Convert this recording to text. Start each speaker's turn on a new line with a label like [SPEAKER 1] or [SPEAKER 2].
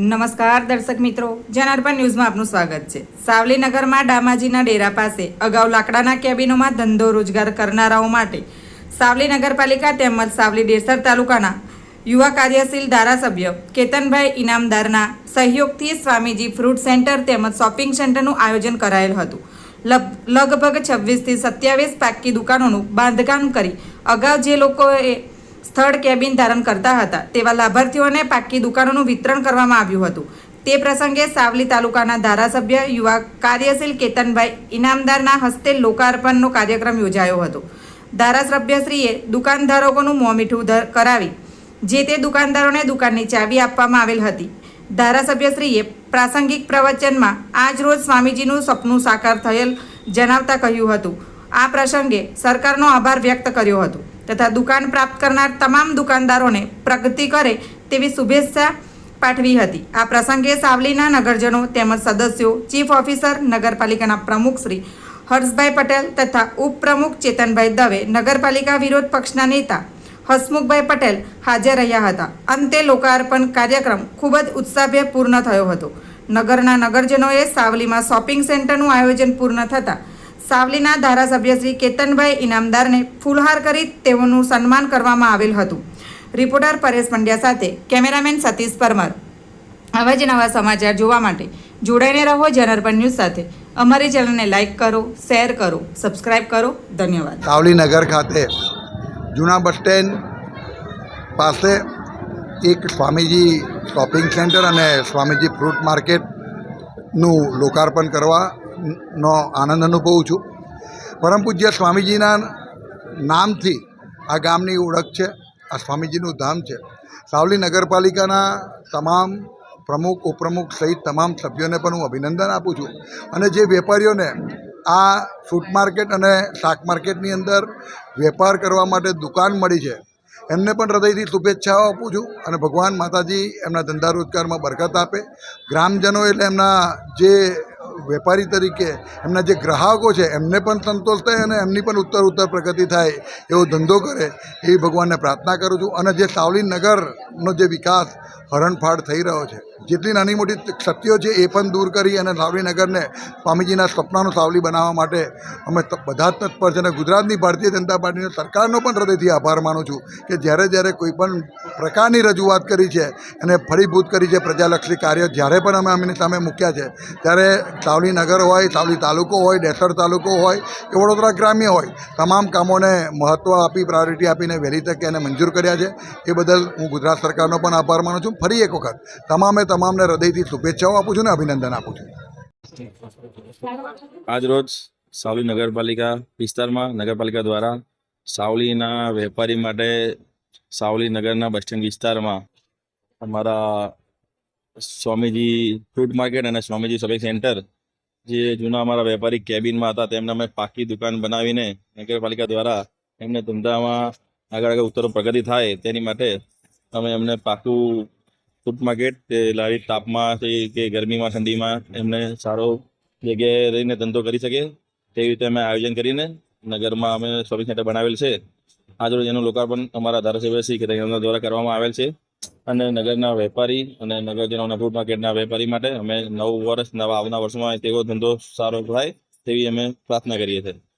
[SPEAKER 1] નમસ્કાર દર્શક મિત્રો, જનાર્પણ ન્યૂઝમાં આપનું સ્વાગત છે. સાવલીનગરમાં ડામાજીના ડેરા પાસે અગાઉ લાકડાના કેબિનોમાં ધંધો રોજગાર કરનારાઓ માટે સાવલી નગરપાલિકા તેમજ સાવલી ડેસર તાલુકાના યુવા કાર્યશીલ ધારાસભ્ય કેતનભાઈ ઇનામદારના સહયોગથી સ્વામીજી ફ્રૂટ સેન્ટર તેમજ શોપિંગ સેન્ટરનું આયોજન કરાયેલ હતું. લગ- લગભગ છવ્વીસથી સત્યાવીસ પાકી દુકાનોનું બાંધકામ કરી અગાઉ જે લોકોએ સ્થળ કેબિન ધારણ કરતા હતા. તેવા લાભાર્થીઓને પાકી દુકાનોનું વિતરણ કરવામાં આવ્યું હતું. તે પ્રસંગે સાવલી તાલુકાના ધારાસભ્ય યુવા કાર્યશીલ કેતનભાઈ ઇનામદારના હસ્તે લોકાર્પણનો કાર્યક્રમ યોજાયો હતો. ધારાસભ્યશ્રીએ દુકાનધારકોનું મોં મીઠું કરાવી, જે તે દુકાનદારોને દુકાનની ચાવી આપવામાં આવેલ હતી. ધારાસભ્યશ્રીએ પ્રાસંગિક પ્રવચનમાં આજરોજ સ્વામીજીનું સપનું સાકાર થયેલ જણાવતા કહ્યું હતું. આ પ્રસંગે સરકારનો આભાર વ્યક્ત કર્યો હતો. તથા દુકાન પ્રાપ્ત કરનાર તમામ દુકાનદારોને પ્રગતિ કરે તેવી શુભેચ્છા પાઠવી હતી. આ પ્રસંગે સાવલીના નગરજનો તેમજ સદસ્યો, ચીફ ઓફિસર, નગરપાલિકાના પ્રમુખ શ્રી હર્ષભાઈ પટેલ તથા ઉપપ્રમુખ ચેતનભાઈ દવે, નગરપાલિકા વિરોધ પક્ષના નેતા હસમુખભાઈ પટેલ હાજર રહ્યા હતા. અંતે લોકાર્પણ કાર્યક્રમ ખૂબ જ ઉત્સાહભેર પૂર્ણ થયો હતો. નગરના નગરજનોએ સાવલીમાં શોપિંગ સેન્ટરનું આયોજન પૂર્ણ થતાં સાવલીના ધારાસભ્ય શ્રી કેતનભાઈ ઇનામદારને ફૂલહાર કરી તેઓનું સન્માન કરવામાં આવેલ હતું. રિપોર્ટર પરેશ પંડ્યા સાથે કેમેરામેન સતીશ પરમાર. આવા જ નવા સમાચાર જોવા માટે જોડાઈને રહો જનરપન ન્યૂઝ સાથે. અમારી ચેનલને લાઇક કરો, શેર કરો, સબસ્ક્રાઇબ કરો. ધન્યવાદ.
[SPEAKER 2] સાવલી નગર ખાતે જૂના બસ સ્ટેન્ડ પાસે એક સ્વામીજી શોપિંગ સેન્ટર અને સ્વામીજી ફ્રૂટ માર્કેટનું લોકાર્પણ કરવાનો આનંદ અનુભવું છું. પરમ પૂજ્ય સ્વામીજીના નામથી આ ગામની ઓળખ છે. આ સ્વામીજીનું ધામ છે. સાવલી નગરપાલિકાના તમામ પ્રમુખ, ઉપપ્રમુખ સહિત તમામ સભ્યોને પણ હું અભિનંદન આપું છું. અને જે વેપારીઓને આ ફ્રૂટ માર્કેટ અને શાક માર્કેટની અંદર વેપાર કરવા માટે દુકાન મળી છે, એમને પણ હૃદયથી શુભેચ્છાઓ આપું છું અને ભગવાન માતાજી એમના ધંધા રોજગારમાં બરકત આપે. ગ્રામજનો એટલે એમના જે વેપારી તરીકે એમના જે ગ્રાહકો છે, એમને પણ સંતોષ થાય અને એમની પણ ઉત્તર ઉત્તર પ્રગતિ થાય એવો ધંધો કરે એવી ભગવાનને પ્રાર્થના કરું છું. અને જે સાવલી નગરનો જે વિકાસ હરણફાળ થઈ રહ્યો છે જેટલી નાની મોટી ક્ષતિઓ છે એ પણ દૂર કરી અને સાવલીનગરને સ્વામીજીના સપનાનું સાવલી બનાવવા માટે અમે બધા જ તત્પર છે અને ગુજરાતની ભારતીય જનતા પાર્ટીની સરકારનો પણ હૃદયથી આભાર માનું છું કે જ્યારે જ્યારે કોઈ પણ પ્રકારની રજૂઆત કરી છે અને ફળીભૂત કરી છે પ્રજાલક્ષી કાર્ય જ્યારે પણ અમે અમને સામે મૂક્યા છે, ત્યારે સાવલીનગર હોય, સાવલી તાલુકો હોય ડેસર તાલુકો હોય કે વડોદરા ગ્રામ્ય હોય, તમામ કામોને મહત્ત્વ આપી, પ્રાયોરિટી આપીને વહેલી તકે એને મંજૂર કર્યા છે, એ બદલ હું ગુજરાત સરકારનો પણ આભાર માનું છું. ફરી એક વખત તમામે તમામને હૃદયથી શુભેચ્છાઓ આપું છું ને અભિનંદન આપું છું.
[SPEAKER 3] આજરોજ સાવલી નગરપાલિકા વિસ્તારમાં નગરપાલિકા દ્વારા સાવલીના વેપારી માટે સાવલી નગરના બસ સ્ટેન્ડ વિસ્તારમાં અમારા સ્વામીજી ફ્રૂટ માર્કેટ અને સ્વામીજી શોપિંગ સેન્ટર જે જૂના અમારા વેપારી કેબિનમાં હતા, તેમને અમે પાકી દુકાન બનાવીને નગરપાલિકા દ્વારા એમને ધંધામાં આગળ આગળ ઉત્તરો પ્રગતિ થાય તેની માટે અમે એમને પાકું ફ્રૂટ માર્કેટ તે લારી તાપમાં કે ગરમીમાં, ઠંડીમાં એમને સારો જગ્યાએ રહીને ધંધો કરી શકે તેવી રીતે અમે આયોજન કરીને નગરમાં અમે શોપિંગ સેન્ટર બનાવેલ છે. આજરોજ એનું લોકાર્પણ અમારા ધારાસભ્ય શ્રી કેતનભાઈ દ્વારા કરવામાં આવેલ છે. અને નગરના વેપારી અને નગરજનોના ફૂડ માર્કેટના વેપારી માટે અમે નવું વર્ષ, નવા આવનાર વર્ષમાં તેવો ધંધો સારો થાય તેવી અમે પ્રાર્થના કરીએ છીએ.